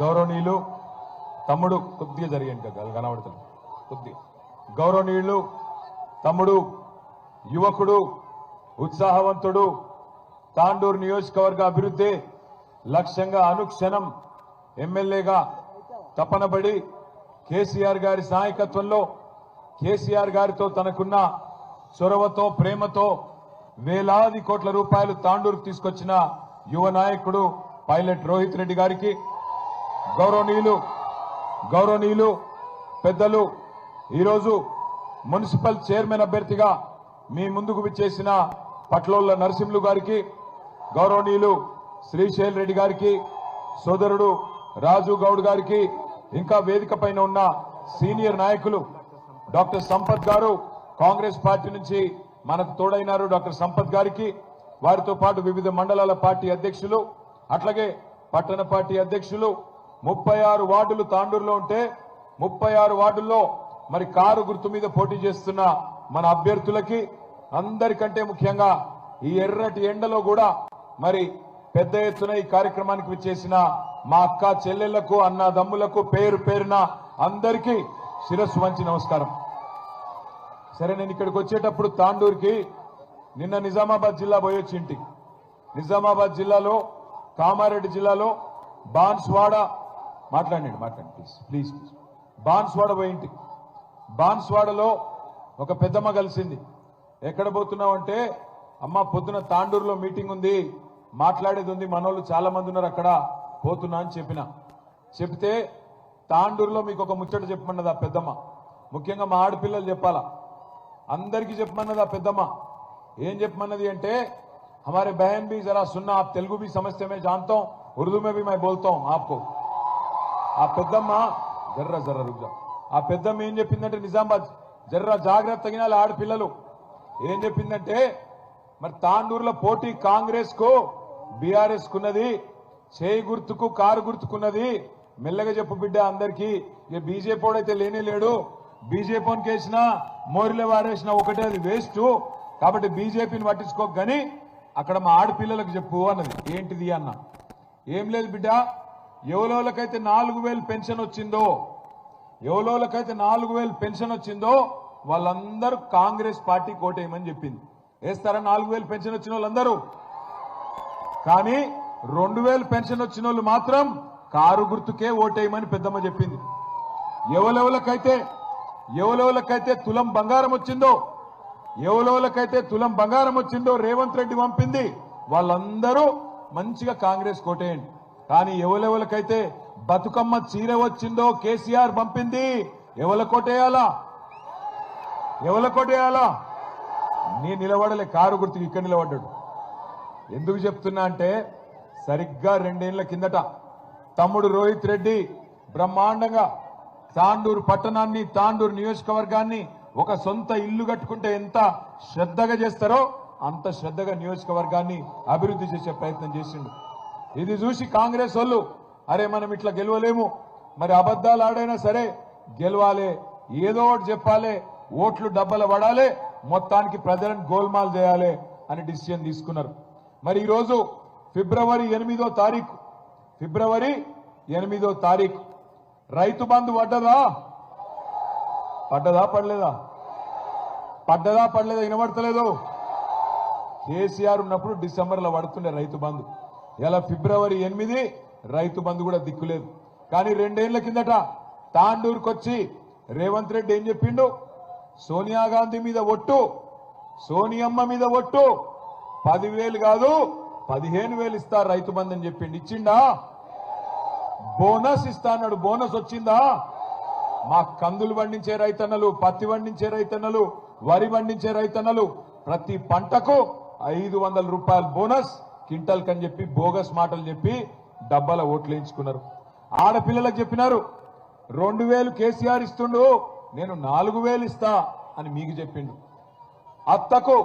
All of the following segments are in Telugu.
గౌరవనీయులు తమ్ముడు కొద్దిగా జరిగాను కదా కనబడుతుంది కొద్దిగా. గౌరవనీయులు తమ్ముడు యువకుడు ఉత్సాహవంతుడు తాండూరు నియోజకవర్గ అభివృద్ధి లక్ష్యంగా అనుక్షణం ఎమ్మెల్యేగా తపనబడి కేసీఆర్ గారి నాయకత్వంలో కేసీఆర్ గారితో తనకున్న చొరవతో ప్రేమతో వేలాది కోట్ల రూపాయలు తాండూరుకు తీసుకొచ్చిన యువ నాయకుడు పైలట్ రోహిత్ రెడ్డి గారికి గౌరవనీయులు గౌరవనీయులు పెద్దలు ఈరోజు మున్సిపల్ చైర్మన్ అభ్యర్థిగా మీ ముందుకు విచ్చేసిన పట్లోళ్ళ నరసింహులు గారికి గౌరవనీయులు శ్రీశైల్ రెడ్డి గారికి సోదరుడు రాజు గౌడ్ గారికి ఇంకా వేదిక పైన ఉన్న సీనియర్ నాయకులు డాక్టర్ సంపత్ గారు కాంగ్రెస్ పార్టీ నుంచి మనకు తోడైనారు డాక్టర్ సంపత్ గారికి వారితో పాటు వివిధ మండలాల పార్టీ అధ్యక్షులు అట్లాగే పట్టణ పార్టీ అధ్యక్షులు ముప్పై ఆరు వార్డులు తాండూరులో ఉంటే ముప్పై ఆరు వార్డుల్లో మరి కారు గుర్తు మీద పోటీ చేస్తున్న మన అభ్యర్థులకి అందరికంటే ముఖ్యంగా ఈ ఎర్రటి ఎండలో కూడా మరి పెద్ద ఎత్తున ఈ కార్యక్రమానికి విచ్చేసిన మా అక్క చెల్లెళ్ళకు అన్న దమ్ములకు పేరు పేరున అందరికీ శిరస్సు వంచి నమస్కారం. సరే నేను ఇక్కడికి వచ్చేటప్పుడు తాండూరుకి నిన్న నిజామాబాద్ జిల్లా పోయొచ్చి ఇంటికి నిజామాబాద్ జిల్లాలో కామారెడ్డి జిల్లాలో బాన్స్వాడ మాట్లాడండి మాట్లాడండి ప్లీజ్ ప్లీజ్ ప్లీజ్ బాన్స్వాడ పోయి ఇంటికి బాన్స్వాడలో ఒక పెద్దమ్మ కలిసింది ఎక్కడ పోతున్నావు అంటే అమ్మ పొద్దున తాండూరులో మీటింగ్ ఉంది మాట్లాడేది ఉంది మనోళ్ళు చాలా మంది ఉన్నారు అక్కడ పోతున్నా అని చెప్పిన చెప్తే తాండూరులో మీకు ఒక ముచ్చట చెప్పమన్నది ఆ పెద్దమ్మ ముఖ్యంగా మా ఆడపిల్లలు చెప్పాలా అందరికీ చెప్పమన్నది ఆ పెద్దమ్మ ఏం చెప్పమన్నది అంటే हमारे बहन भी जरा सुनना आप तेलुगु भी समझते मैं जानता हूं उर्दू में भी मैं बोलता हूं आपको ఆ పెద్దమ్మ జర్ర జర్ర రుగ్గా ఆ పెద్దమ్మ ఏం చెప్పిందంటే నిజామాబాద్ జర్ర జాగ్రత్త తగినాలి ఆడపిల్లలు. ఏం చెప్పిందంటే మరి తాండూరులో పోటీ కాంగ్రెస్కు బీఆర్ఎస్ కున్నది చేయి గుర్తుకు కారు గుర్తుకున్నది. మెల్లగా చెప్పు బిడ్డ అందరికి ఇక బీజేపీ అయితే లేనే లేడు. బీజేపీని కేసిన మోరిలో వారేసిన ఒకటే అది వేస్ట్. కాబట్టి బీజేపీని పట్టించుకోక కానీ అక్కడ మా ఆడపిల్లలకు చెప్పు అన్నది. ఏంటిది అన్న? ఏం లేదు బిడ్డ ఎవలోలకైతే నాలుగు వేలు పెన్షన్ వచ్చిందో ఎవలోలకైతే నాలుగు వేలు పెన్షన్ వచ్చిందో వాళ్ళందరూ కాంగ్రెస్ పార్టీ కోటేయమని చెప్పింది. వేస్తారా నాలుగు వేలు పెన్షన్ వచ్చిన వాళ్ళందరూ? కానీ రెండు వేలు పెన్షన్ వచ్చిన వాళ్ళు మాత్రం కారు గుర్తుకే ఓటేయమని పెద్దమ్మ చెప్పింది. ఎవలెవలకైతే ఎవలెవలకైతే తులం బంగారం వచ్చిందో ఎవలెవలకైతే తులం బంగారం వచ్చిందో రేవంత్ రెడ్డి పంపింది వాళ్ళందరూ మంచిగా కాంగ్రెస్ కోటేయండి. కానీ ఎవలెవలకైతే బతుకమ్మ చీర వచ్చిందో కేసీఆర్ పంపింది ఎవల కొట్టేయాలా ఎవల కొట్టేయాలా నీ నిలబడలే కారు గుర్తుకు ఇక్కడ నిలబడ్డాడు. ఎందుకు చెప్తున్నా అంటే సరిగ్గా రెండేళ్ళ కిందట తమ్ముడు రోహిత్ రెడ్డి బ్రహ్మాండంగా తాండూరు పట్టణాన్ని తాండూరు నియోజకవర్గాన్ని ఒక సొంత ఇల్లు కట్టుకుంటే ఎంత శ్రద్ధగా చేస్తారో అంత శ్రద్ధగా నియోజకవర్గాన్ని అభివృద్ధి చేసే ప్రయత్నం చేసిండు. ఇది చూసి కాంగ్రెస్ వాళ్ళు అరే మనం ఇట్లా గెలవలేము మరి అబద్ధాలు ఆడైనా సరే గెలవాలి ఏదో ఒకటి చెప్పాలి ఓట్లు డబ్బల పడాలి మొత్తానికి ప్రజలను గోల్మాల్ చేయాలి అని డిసిషన్ తీసుకున్నారు. మరి ఈరోజు ఫిబ్రవరి ఎనిమిదో తారీఖు ఫిబ్రవరి ఎనిమిదో తారీఖు రైతు బంధు పడ్డదా? పడ్డదా పడలేదా? పడ్డదా పడలేదా వినబడతలేదు? కేసీఆర్ ఉన్నప్పుడు డిసెంబర్లో పడుతుండే రైతు బంధు. ఇలా ఫిబ్రవరి ఎనిమిది రైతు బంధు కూడా దిక్కులేదు. కానీ రెండేళ్ళ కిందట తాండూరుకొచ్చి రేవంత్ రెడ్డి ఏం చెప్పిండు? సోనియా గాంధీ మీద ఒట్టు సోనియమ్మ మీద ఒట్టు. పదివేలు కాదు పదిహేను వేలు ఇస్తా రైతు బంధు అని చెప్పిండు. ఇచ్చిండా? బోనస్ ఇస్తా అన్నాడు. బోనస్ వచ్చిందా? మా కందులు పండించే రైతన్నలు పత్తి పండించే రైతన్నలు వరి పండించే రైతన్నలు ప్రతి పంటకు ఐదు వందల రూపాయల బోనస్. కింటల్ కని చెప్పి బోగస్ మాటలు చెప్పి డబ్బాల ఓట్లు వేయించుకున్నారు. ఆడపిల్లలకు చెప్పినారు రెండు వేలు కేసీఆర్ ఇస్తుండు నేను నాలుగు వేలు ఇస్తా అని మీకు చెప్పిండు. అత్తకు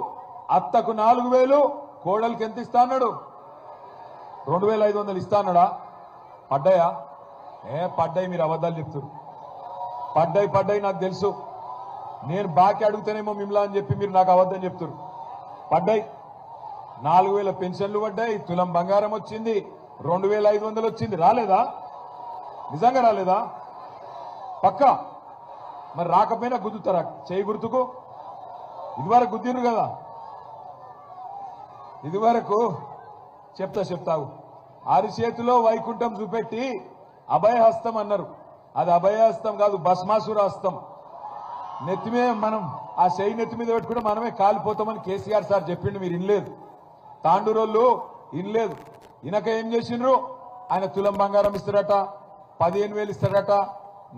అత్తకు నాలుగు వేలు కోడలికి ఎంత ఇస్తా అన్నాడు? రెండు వేల ఐదు వందలు ఇస్తా అన్నాడా? పడ్డాయా? ఏ పడ్డాయి మీరు అబద్ధాలు చెప్తారు పడ్డాయి పడ్డాయి నాకు తెలుసు. నేను బాకీ అడుగుతానేమో మిమ్మల్ని అని చెప్పి మీరు నాకు అబద్ధం చెప్తారు పడ్డాయి. నాలుగు వేల పెన్షన్లు పడ్డాయి తులం బంగారం వచ్చింది రెండు వేల ఐదు వందలు వచ్చింది. రాలేదా? నిజంగా రాలేదా? పక్కా? మరి రాకపోయినా గుద్దుతారా? చేయి గుర్తుకు? ఇదివరకు గుద్దిరు కదా? ఇదివరకు చెప్తా చెప్తావు. అరిచేతిలో వైకుంఠం చూపెట్టి అభయహస్తం అన్నారు. అది అభయహస్తం కాదు భస్మాసుర హస్తం. నెత్తిమే మనం ఆ చెయ్యి నెత్తి మీద పెట్టుకుంటే మనమే కాలిపోతామని కేసీఆర్ సార్ చెప్పిండు మీరు ఇనలేదు తాండూరోళ్ళు ఇనలేదు. ఇనక ఏం చేసిండ్రు? ఆయన తులం బంగారం ఇస్తారట పదిహేను వేలు ఇస్తారట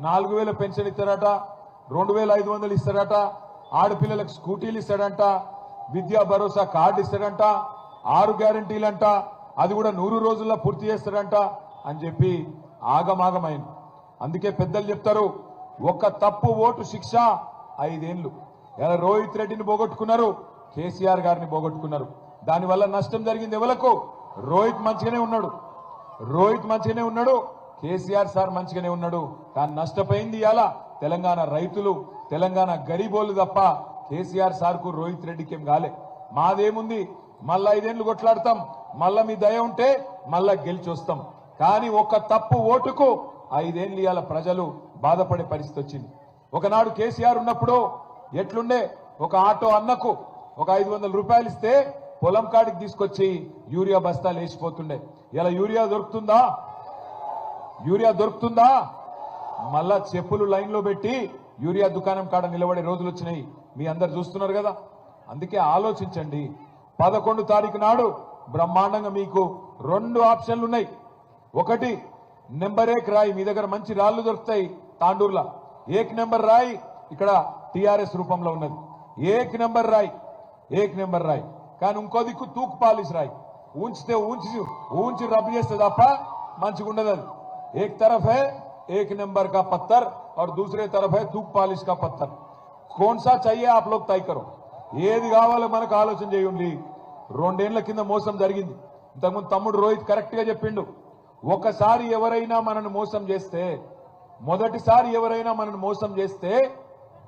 నాలుగు వేల పెన్షన్ ఇస్తారట రెండు వేల ఐదు వందలు ఇస్తారట ఆడపిల్లలకు స్కూటీలు ఇస్తాడంట విద్యా భరోసా కార్డు ఇస్తాడంట ఆరు గ్యారంటీలంట అది కూడా నూరు రోజుల్లో పూర్తి చేస్తాడంట అని చెప్పి ఆగమాగమైంది. అందుకే పెద్దలు చెప్తారు ఒక్క తప్పు ఓటు శిక్ష ఐదేళ్ళు ఇలా రోహిత్ రెడ్డిని పోగొట్టుకున్నారు కేసీఆర్ గారిని పోగొట్టుకున్నారు. దానివల్ల నష్టం జరిగింది ఎవలకు? రోహిత్ మంచిగానే ఉన్నాడు. రోహిత్ మంచిగానే ఉన్నాడు. కేసీఆర్ సార్ మంచిగానే ఉన్నాడు. కానీ నష్టపోయింది ఇలా తెలంగాణ రైతులు తెలంగాణ గరీబోళ్ళు తప్ప కేసీఆర్ సార్కు రోహిత్ రెడ్డికి ఏం కాలే. మాదేముంది? మళ్ళా ఐదేళ్ళు కొట్లాడతాం. మళ్ళా మీ దయ ఉంటే మళ్ళా గెలిచి వస్తాం కానీ ఒక్క తప్పు ఓటుకు ఐదేళ్ళు ఇవాళ ప్రజలు బాధపడే పరిస్థితి వచ్చింది. ఒకనాడు కేసీఆర్ ఉన్నప్పుడు ఎట్లుండే? ఒక ఆటో అన్నకు ఒక ఐదు రూపాయలు ఇస్తే పొలం కాడికి తీసుకొచ్చి యూరియా బస్తాలు వేసిపోతుండే. ఇలా యూరియా దొరుకుతుందా? యూరియా దొరుకుతుందా? మళ్ళా చెప్పులు లైన్లో పెట్టి యూరియా దుకాణం కాడ నిలబడే రోజులు వచ్చినాయి. మీ అందరు చూస్తున్నారు కదా? అందుకే ఆలోచించండి. పదకొండు తారీఖు నాడు బ్రహ్మాండంగా మీకు రెండు ఆప్షన్లు ఉన్నాయి. ఒకటి నెంబర్ ఏక్ రాయి మీ దగ్గర మంచి రాళ్ళు దొరుకుతాయి తాండూర్లా. ఏక్ నెంబర్ రాయి ఇక్కడ టిఆర్ఎస్ రూపంలో ఉన్నది. ఏక్ నెంబర్ రాయి ఏక్ నెంబర్ రాయి. కానీ ఇంకో దిక్కు తూకు పాలిస్ రాయి ఊంచితే ఊంచి ఊంచి రబ్ చేస్తే తప్ప మంచిగా ఉండదు అది एक तरफ है एक नंबर का पत्थर और दूसरे तरफ है तूक पालिश का पत्थर कौन सा चाहिए आप लोग तय करो ఏది కావాలో మనకు ఆలోచన చేయండి రెండేళ్ల కింద మోసం జరిగింది ఇంతకుముందు తమ్ముడు రోహిత్ కరెక్ట్ గా చెప్పిండు ఒకసారి ఎవరైనా మనల్ని మోసం చేస్తే మొదటిసారి ఎవరైనా మనల్ని మోసం చేస్తే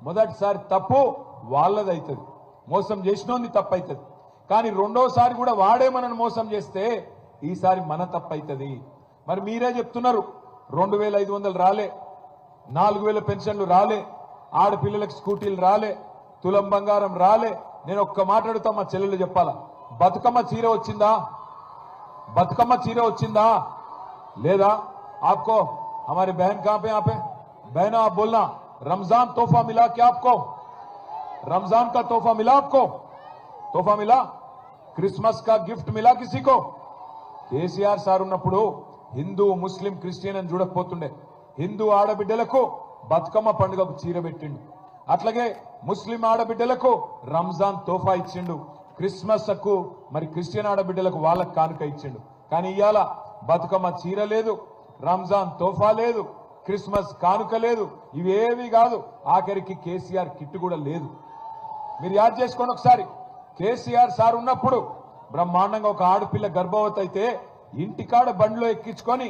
మొదటిసారి తప్పు వాళ్ళది అవుతుంది మోసం చేసినోంది తప్పు అవుతుంది కానీ రెండోసారి కూడా వాడే మనల్ని మోసం చేస్తే ఈసారి మన తప్పు అవుతుంది మరి మీరే చెప్తున్నారు రెండు వేల ఐదు వందలు రాలే నాలుగు వేల పెన్షన్లు రాలే ఆడపిల్లలకు స్కూటీలు రాలే తులం బంగారం రాలే నేను ఒక్క మాట్లాడుతా మా చెల్లెలు చెప్పాలా బతుకమ్మ చీర వచ్చిందా బతుకమ్మ చీర వచ్చిందా లేదా आपको हमारी बहन कहां पे यहाँ पे बहन आप बोलना रमजान तोहफा मिला क्या आपको रमजान का तोहफा मिला आपको तोहफा मिला క్రిస్మస్ కా గిఫ్ట్ మిలా కిసికో? కేసీఆర్ సార్ ఉన్నప్పుడు హిందూ ముస్లిం క్రిస్టియన్ అని చూడకపోతుండే. హిందూ ఆడబిడ్డలకు బతుకమ్మ పండుగకు చీర పెట్టిండు. అట్లాగే ముస్లిం ఆడబిడ్డలకు రంజాన్ తోఫా ఇచ్చిండు. క్రిస్మస్కు మరి క్రిస్టియన్ ఆడబిడ్డలకు వాళ్ళకు కానుక ఇచ్చిండు. కానీ ఇవాళ బతుకమ్మ చీర లేదు రంజాన్ తోఫా లేదు క్రిస్మస్ కానుక లేదు ఇవేవి కాదు. ఆఖరికి కేసీఆర్ కిట్ కూడా లేదు. మీరు యాడ్ చేసుకోండి ఒకసారి కేసీఆర్ సార్ ఉన్నప్పుడు బ్రహ్మాండంగా ఒక ఆడపిల్ల గర్భవతి అయితే ఇంటికాడ బండిలో ఎక్కించుకొని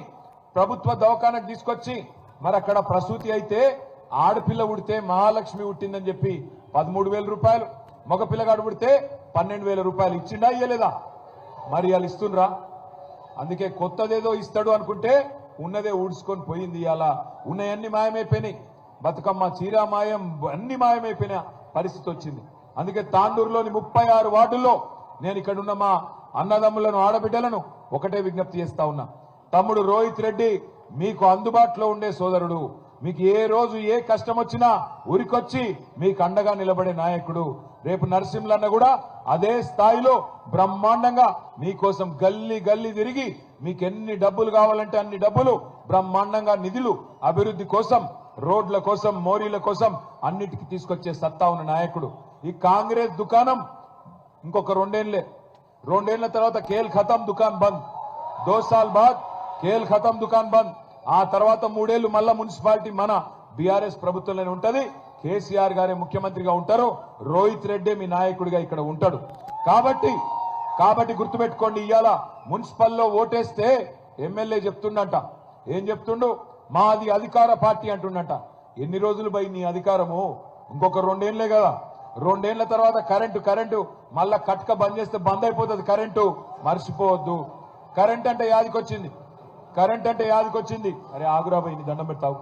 ప్రభుత్వ దవాఖానకు తీసుకొచ్చి మరి అక్కడ ప్రసూతి అయితే ఆడపిల్ల ఉడితే మహాలక్ష్మి ఉట్టిందని చెప్పి పదమూడు వేల రూపాయలు మగ పిల్లగాడు ఉడితే పన్నెండు వేల రూపాయలు ఇచ్చిండా ఇయ్యలేదా? మరి వాళ్ళు ఇస్తుండ్రా. అందుకే కొత్తదేదో ఇస్తాడు అనుకుంటే ఉన్నదే ఊడ్చుకొని పోయింది ఇలా ఉన్నాయన్ని మాయమైపోయినాయి. బతుకమ్మ చీర మాయం అన్ని మాయమైపోయిన పరిస్థితి వచ్చింది. అందుకే తాండూరులోని ముప్పై ఆరు వార్డుల్లో నేను ఇక్కడ ఉన్న మా అన్నదమ్ములను ఆడబిడ్డలను ఒకటే విజ్ఞప్తి చేస్తా ఉన్నా. తమ్ముడు రోహిత్ రెడ్డి మీకు అందుబాటులో ఉండే సోదరుడు. మీకు ఏ రోజు ఏ కష్టం వచ్చినా ఉరికొచ్చి మీకు అండగా నిలబడే నాయకుడు. రేపు నరసింహులన్న కూడా అదే స్థాయిలో బ్రహ్మాండంగా మీకోసం గల్లీ గల్లీ తిరిగి మీకు ఎన్ని డబ్బులు కావాలంటే అన్ని డబ్బులు బ్రహ్మాండంగా నిధులు అభివృద్ధి కోసం రోడ్ల కోసం మోరీల కోసం అన్నిటికీ తీసుకొచ్చే సత్తా ఉన్న నాయకుడు. ఈ కాంగ్రెస్ దుకాణం ఇంకొక రెండేళ్ళే. రెండేళ్ళ తర్వాత కేల్ ఖతం దుకాన్ బంద్. దో సాల్ బాద్ కేల్ ఖతం దుకాన్ బంద్. ఆ తర్వాత మూడేళ్ళు మళ్ళా మున్సిపాలిటీ మన బీఆర్ఎస్ ప్రభుత్వంలోనే ఉంటది. కేసీఆర్ గారే ముఖ్యమంత్రిగా ఉంటారు రోహిత్ రెడ్డి మీ నాయకుడిగా ఇక్కడ ఉంటాడు. కాబట్టి కాబట్టి గుర్తుపెట్టుకోండి ఇవాళ మున్సిపల్లో ఓటేస్తే ఎమ్మెల్యే చెప్తుండంట. ఏం చెప్తుండు? మాది అధికార పార్టీ అంటుండంట. ఎన్ని రోజులు పోయి నీ అధికారము? ఇంకొక రెండేళ్ళే కదా. రెండేళ్ళ తర్వాత కరెంటు కరెంటు మళ్ళా కట్క బంద్ చేస్తే బంద్ అయిపోతుంది కరెంటు. మర్చిపోవద్దు. కరెంట్ అంటే యాదికొచ్చింది. కరెంట్ అంటే యాదికొచ్చింది. అరే ఆగురాబాయి నీ దండం పెడతావు.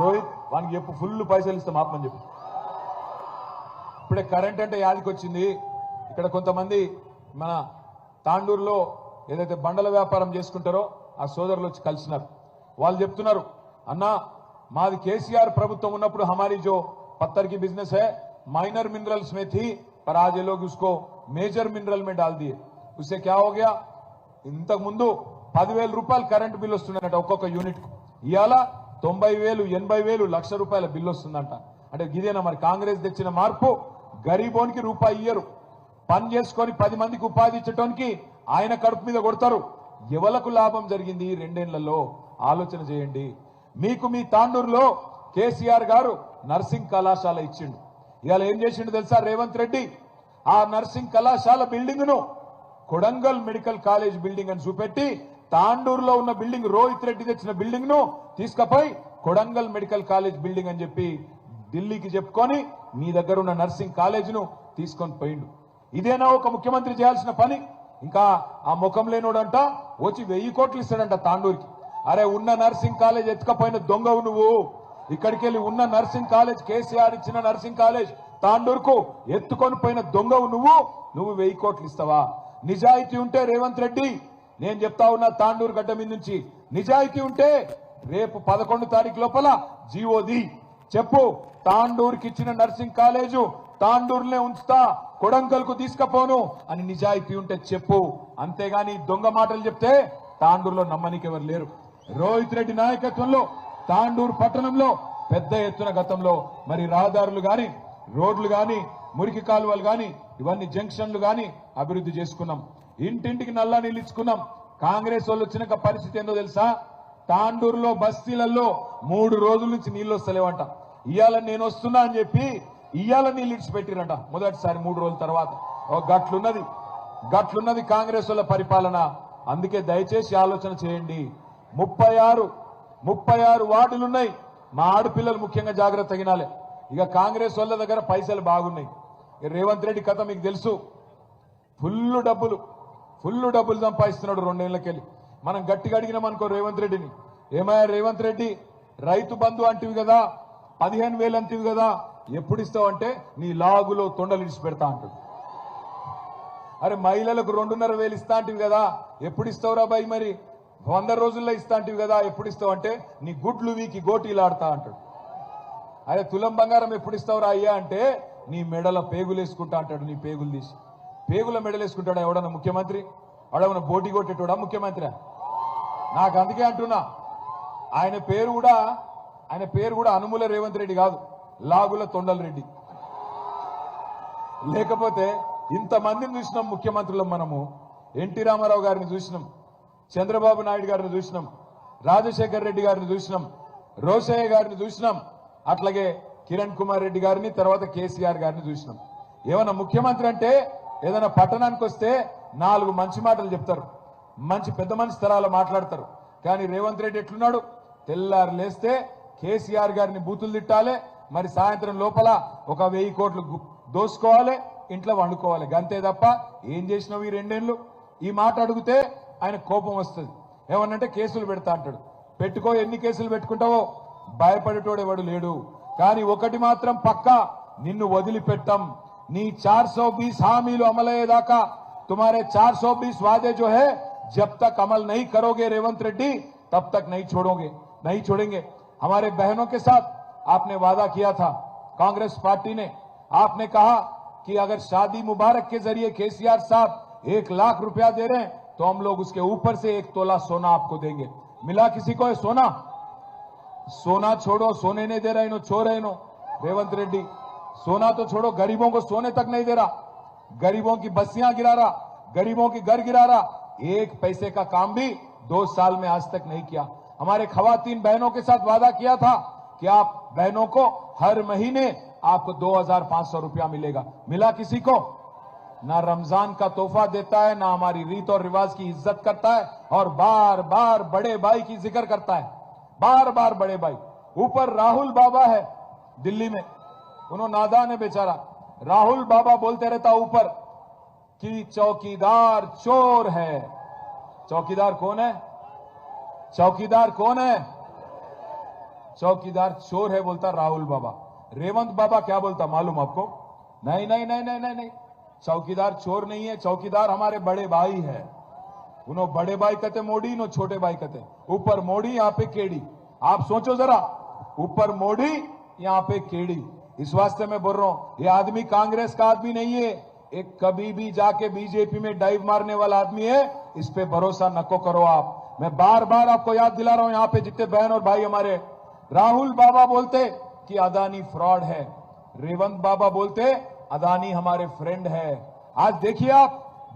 రోహిత్ వానికి చెప్పు ఫుల్ పైసలు ఇస్తాం ఆపమని చెప్పి. ఇప్పుడే కరెంట్ అంటే యాదికొచ్చింది. ఇక్కడ కొంతమంది మన తాండూరులో ఏదైతే బండల వ్యాపారం చేసుకుంటారో ఆ సోదరులు వచ్చి కలిసినారు. వాళ్ళు చెప్తున్నారు అన్నా మాది కేసీఆర్ ప్రభుత్వం ఉన్నప్పుడు హమారీ జో पत्थर की बिजनेस है माइनर मिनरल्स में थी पर आज ये लोग उसको मेजर मिनरल में डाल दिए उससे क्या हो गया ఇంతకు ముందు పదివేల రూపాయలు కరెంట్ బిల్ వస్తుండేనట ఒక్కొక్క యూనిట్ ఇవాళ తొంభై వేలు ఎనభై వేలు లక్ష రూపాయల బిల్ వస్తుందంట అంటే ఇదేనా మరి కాంగ్రెస్ తెచ్చిన మార్పు గరీబోనికి రూపాయి ఇయ్యరు పని చేసుకొని పది మందికి ఉపాధి ఇచ్చటానికి ఆయన కడుపు మీద కొడతారు ఎవలకు లాభం జరిగింది ఈ రెండేళ్లలో ఆలోచన చేయండి మీకు మీ తాండూరులో కేసీఆర్ గారు నర్సింగ్ కళాశాల ఇచ్చిండు. ఇవాళ ఏం చేసిండు తెలుసా? రేవంత్ రెడ్డి ఆ నర్సింగ్ కళాశాల బిల్డింగ్ను కొడంగల్ మెడికల్ కాలేజ్ బిల్డింగ్ అని చూపెట్టి తాండూరులో ఉన్న బిల్డింగ్ రోహిత్ రెడ్డి తెచ్చిన బిల్డింగ్ను తీసుకుపోయి కొడంగల్ మెడికల్ కాలేజ్ బిల్డింగ్ అని చెప్పి ఢిల్లీకి చెప్పుకొని మీ దగ్గర ఉన్న నర్సింగ్ కాలేజ్ను తీసుకొని పోయిండు. ఇదేనా ఒక ముఖ్యమంత్రి చేయాల్సిన పని? ఇంకా ఆ ముఖం లేనోడంట వచ్చి వెయ్యి కోట్లు ఇస్తాడంట తాండూరుకి. అరే ఉన్న నర్సింగ్ కాలేజ్ ఎత్తుకపోయిన దొంగవు నువ్వు. ఇక్కడికి వెళ్ళి ఉన్న నర్సింగ్ కాలేజ్ కేసీఆర్ ఇచ్చిన నర్సింగ్ కాలేజ్ తాండూరుకు ఎత్తుకొని పోయిన దొంగవు నువ్వు నువ్వు వెయ్యి కోట్లు ఇస్తావా? నిజాయితీ ఉంటే రేవంత్ రెడ్డి నేను చెప్తా ఉన్నా తాండూరు గడ్డ మీద నుంచి నిజాయితీ ఉంటే రేపు పదకొండు తారీఖు లోపల జీవోది. చెప్పు తాండూరుకి ఇచ్చిన నర్సింగ్ కాలేజు తాండూరునే ఉంచుతా కొడంకల్కు తీసుకపోను అని నిజాయితీ ఉంటే చెప్పు. అంతేగాని దొంగ మాటలు చెప్తే తాండూరులో నమ్మనికి ఎవరు లేరు. రోహిత్ రెడ్డి నాయకత్వంలో తాండూరు పట్టణంలో పెద్ద ఎత్తున గతంలో మరి రహదారులు గాని రోడ్లు గాని మురికి కాలువలు గాని ఇవన్నీ జంక్షన్లు గాని అభివృద్ధి చేసుకున్నాం. ఇంటింటికి నల్లా నీళ్ళు కాంగ్రెస్ వాళ్ళు వచ్చినాక పరిస్థితి ఏందో తెలుసా? తాండూరులో బస్తీలలో మూడు రోజుల నుంచి నీళ్ళు వస్తలేవంట. ఇవాళ నేను వస్తున్నా అని చెప్పి ఇవాళ నీళ్ళు ఇడిచిపెట్టిరంట మొదటిసారి మూడు రోజుల తర్వాత. ఓ గట్లున్నది. గట్లున్నది కాంగ్రెస్ వాళ్ళ పరిపాలన. అందుకే దయచేసి ఆలోచన చేయండి. ముప్పై ఆరు ముప్పై ఆరు వార్డులున్నాయి. మా ఆడపిల్లలు ముఖ్యంగా జాగ్రత్త తగినాలే ఇక కాంగ్రెస్ వాళ్ళ దగ్గర పైసలు బాగున్నాయి. రేవంత్ రెడ్డి కథ మీకు తెలుసు. ఫుల్ డబ్బులు. ఫుల్ డబ్బులు సంపాదిస్తున్నాడు రెండేళ్ళకెళ్ళి. మనం గట్టిగా అడిగినాం అనుకో రేవంత్ రెడ్డిని. ఏమయ్యా రేవంత్ రెడ్డి రైతు బంధు అంటివి కదా పదిహేను వేలు అంటివి కదా ఎప్పుడు ఇస్తావు అంటే నీ లాగులో తొండలు ఇడిచి పెడతా అంటుంది. అరే మహిళలకు రెండున్నర వేలు ఇస్తా అంటివి కదా ఎప్పుడు ఇస్తావురా బాయ్ మరి? వంద రోజుల్లో ఇస్తాంటివి కదా ఎప్పుడు ఇస్తావు అంటే నీ గుడ్లు వీకి గోటీలు ఆడతా అంటాడు. అదే తులం బంగారం ఎప్పుడు ఇస్తావురా అయ్యా అంటే నీ మెడల పేగులు వేసుకుంటా అంటాడు నీ పేగులు తీసి. పేగుల మెడలు వేసుకుంటాడు ఎవడన్నా ముఖ్యమంత్రి? వాడేమన్నా బోటి కొట్టేటోడా ముఖ్యమంత్రి? నాకు అందుకే అంటున్నా. ఆయన పేరు కూడా ఆయన పేరు కూడా అనుముల రేవంత్ రెడ్డి కాదు లాగుల తొండల రెడ్డి. లేకపోతే ఇంతమందిని చూసినాం ముఖ్యమంత్రులం మనము. ఎన్టీ రామారావు గారిని చూసినాం. చంద్రబాబు నాయుడు గారిని చూసినాం రాజశేఖర్ రెడ్డి గారిని చూసినాం రోసయ్య గారిని చూసినాం అట్లాగే కిరణ్ కుమార్ రెడ్డి గారిని తర్వాత కేసీఆర్ గారిని చూసినాం. ఏమన్నా ముఖ్యమంత్రి అంటే ఏదైనా పట్టణానికి వస్తే నాలుగు మంచి మాటలు చెప్తారు. మంచి పెద్ద మనిషి తరాలు మాట్లాడతారు. కానీ రేవంత్ రెడ్డి ఎట్లున్నాడు? తెల్లారు లేస్తే కేసీఆర్ గారిని బూతులు తిట్టాలి మరి సాయంత్రం లోపల ఒక వెయ్యి కోట్లు దోసుకోవాలి ఇంట్లో వండుకోవాలి. అంతే తప్ప ఏం చేసినావు ఈ రెండేళ్ళు? ఈ మాట అడిగితే ఆయన కోపం వస్తుంది ఏమన్నంటే కేసులు పెడతా అంటాడు పెట్టుకో ఎన్ని కేసులు పెట్టుకుంటావో భయపడేటోడు ఎవడు లేడు కానీ ఒకటి మాత్రం పక్కా నిన్ను వదిలిపెట్టం నీ చార్ सौ बीस హామీలు అమలయ్యేదాకా तुम्हारे चार सौ बीस वादे जो है जब तक अमल नहीं करोगे रेवंत रेड्डी तब तक नहीं छोड़ोगे नहीं छोड़ेंगे हमारे बहनों के साथ आपने वादा किया था कांग्रेस पार्टी ने आपने कहा कि अगर शादी मुबारक के जरिए केसीआर साहब एक लाख रुपया दे रहे हैं तो हम लोग उसके ऊपर से एक तोला सोना आपको देंगे। मिला किसी को ये सोना? सोना छोड़ो, सोने नहीं दे रहा इनो छो रहे इनो रेवंत रेड्डी, सोना तो छोड़ो, गरीबों को सोने तक नहीं दे रहा। गरीबों की बस्तियाँ गिरा रहा, गरीबों की घर गिरा रहा। एक पैसे का काम भी दो साल में आज तक नहीं किया। हमारे खवातीन बहनों के साथ वादा किया था कि आप बहनों को हर महीने आपको दो हज़ार पाँच सौ रुपया मिलेगा। मिला किसी को? ना रमज़ान का तोहफा देता है, ना हमारी रीत और रिवाज की इज़्ज़त करता है और बार बार बड़े भाई की ज़िक्र करता है। बार बार बड़े भाई। ऊपर राहुल बाबा है दिल्ली में। उन्होंने नादान है बेचारा। राहुल बाबा बोलते रहता ऊपर कि चौकीदार चोर है। चौकीदार कौन है? चौकीदार कौन है? चौकीदार चोर है बोलता राहुल बाबा। रेवंत बाबा क्या बोलता मालूम आपको? नहीं नहीं नहीं नहीं नहीं नहीं। चौकीदार चोर नहीं है, चौकीदार हमारे बड़े भाई है। उन्हों बड़े भाई कहते, मोड़ी नो छोटे भाई कहते। ऊपर मोड़ी, यहाँ पे केड़ी। आप सोचो जरा, ऊपर मोड़ी, यहाँ पे केड़ी। इस वास्ते मैं बोल रहा हूँ, ये आदमी कांग्रेस का आदमी नहीं है, एक कभी भी जाके बीजेपी में डाइव मारने वाला आदमी है, इस पे भरोसा नको करो आप। मैं बार बार आपको याद दिला रहा हूँ, यहाँ पे जितने बहन और भाई हमारे, राहुल बाबा बोलते कि अदानी फ्रॉड है। रेवंत बाबा बोलते अदानी हमारे फ्रेंड है। आज देखिए आप,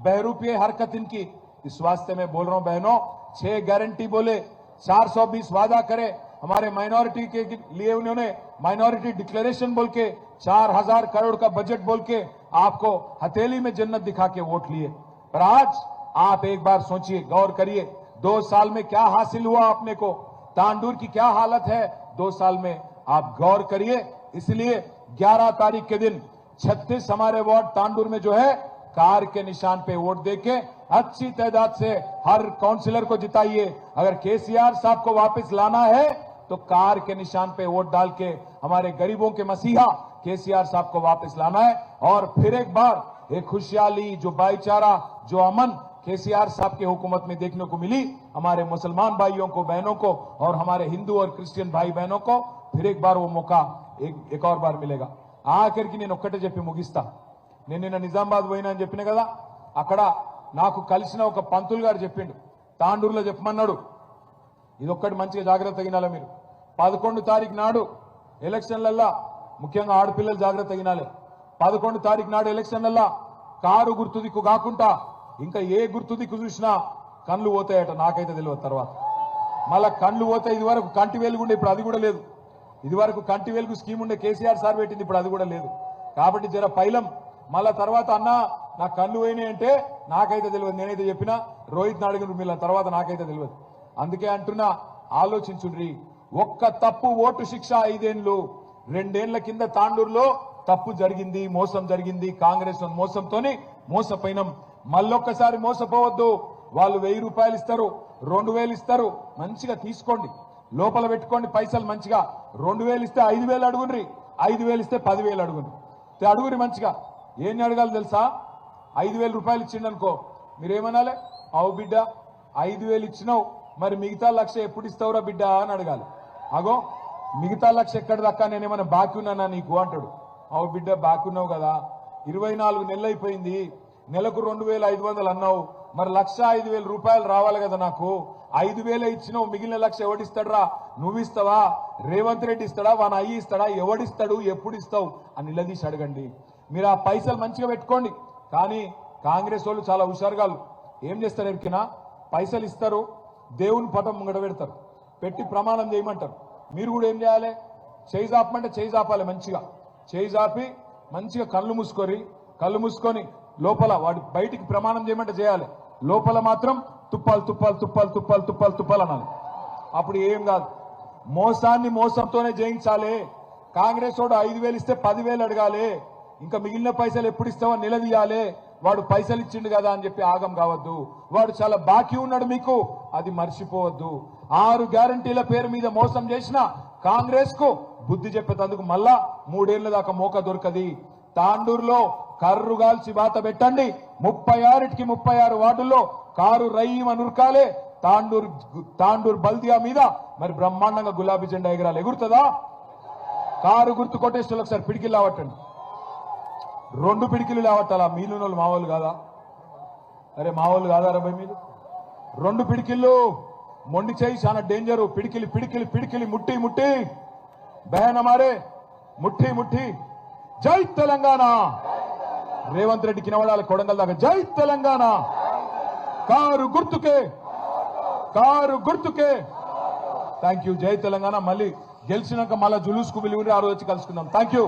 बहरूपीय हरकत इनकी। इस वास्ते में बोल रहा हूँ, बहनों, छह गारंटी बोले 420 वादा करे। हमारे माइनॉरिटी के लिए उन्होंने माइनॉरिटी डिक्लेरेशन बोल के, चार हज़ार करोड़ का बजट बोल के आपको हथेली में जन्नत दिखा के वोट लिए। पर आज आप एक बार सोचिए, गौर करिए, दो साल में क्या हासिल हुआ आपने को? तांडूर की क्या हालत है? दो साल में आप गौर करिए। इसलिए 11 तारीख के दिन 36 हमारे वार्ड तांडूर में जो है, कार के निशान पे वोट देके अच्छी तादाद से हर काउंसिलर को जिताइए। अगर केसीआर साहब को वापस लाना है तो कार के निशान पे वोट डाल के हमारे गरीबों के मसीहा केसीआर साहब को वापस लाना है। और फिर एक बार, एक खुशहाली जो भाईचारा, जो अमन केसीआर साहब के हुकूमत में देखने को मिली, हमारे मुसलमान भाइयों को, बहनों को, और हमारे हिंदू और क्रिश्चियन भाई बहनों को, फिर एक बार वो मौका एक एक और बार मिलेगा। ఆఖరికి నేను ఒక్కటే చెప్పి ముగిస్తా. నేను నిన్న నిజామాబాద్ పోయినా అని చెప్పిన కదా అక్కడ నాకు కలిసిన ఒక పంతులు గారు చెప్పిండు. తాండూరులో చెప్పమన్నాడు. ఇదొక్కటి మంచిగా జాగ్రత్త తగినాలి మీరు? పదకొండు తారీఖు నాడు ఎలక్షన్లల్లా ముఖ్యంగా ఆడపిల్లలు జాగ్రత్త తగినాలి పదకొండు తారీఖు నాడు ఎలక్షన్లల్లా కారు గుర్తు దిక్కు కాకుండా ఇంకా ఏ గుర్తు దిక్కు చూసినా కళ్ళు పోతాయట నాకైతే తెలియదు తర్వాత. మళ్ళా కళ్ళు పోతాయి ఇది వరకు కంటి వేలుగుండే ఇప్పుడు అది కూడా లేదు. ఇది వరకు కంటి వెలుగు స్కీమ్ ఉండే కేసీఆర్ సార్ పెట్టింది ఇప్పుడు అది కూడా లేదు. కాబట్టి జర పైలం. మళ్ళా తర్వాత అన్న నా కళ్ళు పోయినాయి అంటే నాకైతే తెలియదు. నేనైతే చెప్పినా రోహిత్ అడిగిన వీళ్ళ తర్వాత నాకైతే తెలియదు. అందుకే అంటున్నా ఆలోచించుండ్రి. ఒక్క తప్పు ఓటు శిక్ష ఐదేండ్లు. రెండేళ్ళ కింద తాండూరులో తప్పు జరిగింది మోసం జరిగింది. కాంగ్రెస్ మోసంతోని మోసపోయినాం. మళ్ళొక్కసారి మోసపోవద్దు. వాళ్ళు వెయ్యి రూపాయలు ఇస్తారు రెండు వేలు ఇస్తారు. మంచిగా తీసుకోండి. లోపల పెట్టుకోండి పైసలు మంచిగా. రెండు వేలు ఇస్తే ఐదు వేలు అడుగునరి ఐదు వేలు ఇస్తే పదివేలు అడుగుని అడుగురి మంచిగా. ఏం అడగాలి తెలుసా? ఐదు వేల రూపాయలు ఇచ్చిండనుకో. మీరేమనాలి? అవు బిడ్డ ఐదు వేలు ఇచ్చినావు. మరి మిగతా లక్ష ఎప్పుడు ఇస్తావురా బిడ్డ అని అడగాలి. అగో మిగతా లక్ష ఎక్కడ దక్కా నేనేమైనా బాకీ ఉన్నానా నీకు అంటాడు. అవు బిడ్డ బాకీ ఉన్నావు కదా. ఇరవై నాలుగు నెలలు అయిపోయింది. నెలకు రెండు వేల ఐదు వందలు అన్నావు. మరి లక్ష ఐదు వేల రూపాయలు రావాలి కదా నాకు? ఐదు వేలే ఇచ్చినావు మిగిలిన లక్ష ఎవడిస్తాడరా? నువ్వు ఇస్తావా రేవంత్ రెడ్డి ఇస్తాడా? వాన అయ్యి ఇస్తాడా? ఎవడిస్తాడు? ఎప్పుడు ఇస్తావు అని నిలదీసి అడగండి. మీరు ఆ పైసలు మంచిగా పెట్టుకోండి. కానీ కాంగ్రెస్ వాళ్ళు చాలా హుషారుగాలు ఏం చేస్తారు ఎవరికైనా? పైసలు ఇస్తారు దేవుని పటం ముంగడ పెడతారు. పెట్టి ప్రమాణం చేయమంటారు. మీరు కూడా ఏం చేయాలి? చేయి జాపమంటే చేయి జాపాలి మంచిగా. చేయి జాపి మంచిగా కళ్ళు మూసుకొని కళ్ళు మూసుకొని లోపల వాడి బయటికి ప్రమాణం చేయమంటే చేయాలి. లోపల మాత్రం తుప్పాలు తుప్పాలు తుప్పాలు తుప్పాలు తుప్పాలు తుప్పాలు అనాలి. అప్పుడు ఏం కాదు. మోసాన్ని మోసంతోనే జయించాలి. కాంగ్రెస్ వాడు ఐదు వేలు ఇస్తే పదివేలు అడగాలి. ఇంకా మిగిలిన పైసలు ఎప్పుడు ఇస్తావో నిలదీయాలి. వాడు పైసలు ఇచ్చిండు కదా అని చెప్పి ఆగం కావద్దు. వాడు చాలా బాకీ ఉన్నాడు మీకు. అది మర్చిపోవద్దు. ఆరు గ్యారంటీల పేరు మీద మోసం చేసిన కాంగ్రెస్కు బుద్ధి చెప్పేటందుకు మళ్ళా మూడేళ్ళ దాకా మోక దొరకది. తాండూరులో కర్రుగాల్చి బాత పెట్టండి. ముప్పై ఆరుటికి ముప్పై ఆరు వార్డుల్లో కారు రయ్యం అనుర్కాలే తాండూరు తాండూరు బల్దియా మీద మరి బ్రహ్మాండంగా గులాబీ జెండా ఎగరాలి. ఎగురుతుందా? కారు గుర్తు కొట్టేస్తే ఒకసారి పిడికిలు లావట్టండి. రెండు పిడికిలు లేవట్టాలా? మీలు వాళ్ళు మావోళ్ళు కాదా? అరే మావోళ్ళు కాదా రబై మీరు? రెండు పిడికిళ్ళు. మొండి చేయి చాలా డేంజరు. పిడికిలి పిడికిలి పిడికిలి ముట్టి ముట్టి. బహన మారే. ముట్టి ముట్టి. జై తెలంగాణ! రేవంత్ రెడ్డి కినవడాల కొడంగల్ దాకా. జై తెలంగాణ! కారు గుర్తుకే! కారు గుర్తుకే! థ్యాంక్ యూ జై తెలంగాణ. మళ్ళీ గెలిచినాక మళ్ళీ జులూస్కు విలువరి ఆ రోజు కలుసుకుందాం. Thank you